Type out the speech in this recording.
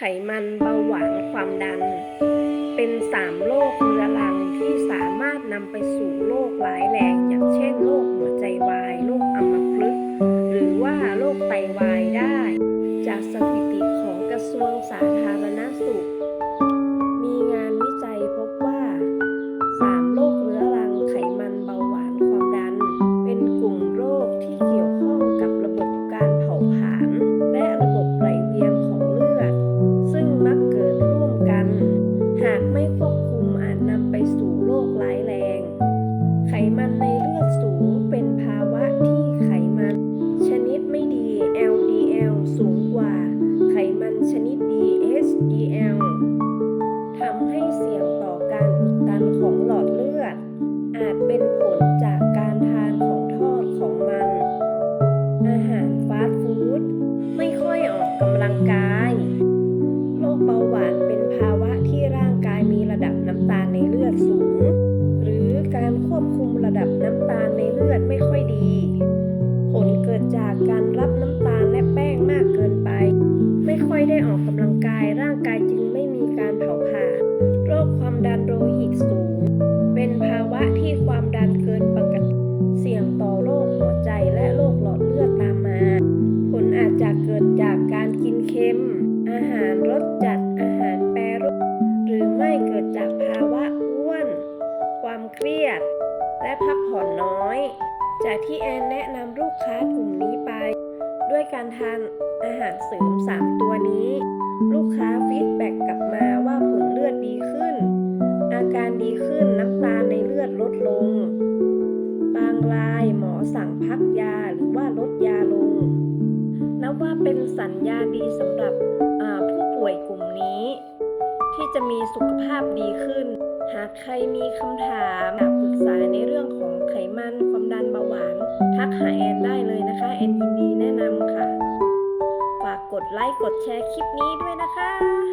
ไขมันเบาหวานความดัน เป็นสามโรคเรื้อรังที่สามารถนำไปสู่โรคร้ายแรง อย่างเช่นโรคหัวใจวายโรคอัมพฤกษ์หรือว่าโรคไตวายได้ จากสถิติของกระทรวงสาธารณ HDL ทำให้เสี่ยงต่อการอุดตันของหลอดเลือด อาจเป็นผลจากการทานของทอดของมัน อาหารฟาสต์ฟู้ดไม่ค่อยออกกำลังกายาหารรสจัดอาหารแปรรูป หรือไม่เกิดจากภาวะอ้วน ความเครียด และพักผ่อนน้อย จากที่แอนแนะนำลูกค้ากลุ่มนี้ไป ด้วยการทานอาหารเสริม 3 ตัวนี้ ลูกค้าฟีดแบ็กกลับมาว่าผลเลือดดีขึ้น อาการดีขึ้นน้ำตาในเลือดลดลง บางรายหมอสั่งพักยาหรือว่าลดยาลงนับว่าเป็นสัญญาณดีสำหรับ จะมีสุขภาพดีขึ้น หากใครมีคำถามอยากปรึกษาในเรื่องของไขมันความดันเบาหวาน ทักหาแอนได้เลยนะคะ แอนยินดีแนะนำค่ะ ฝากกดไลค์กดแชร์คลิปนี้ด้วยนะคะ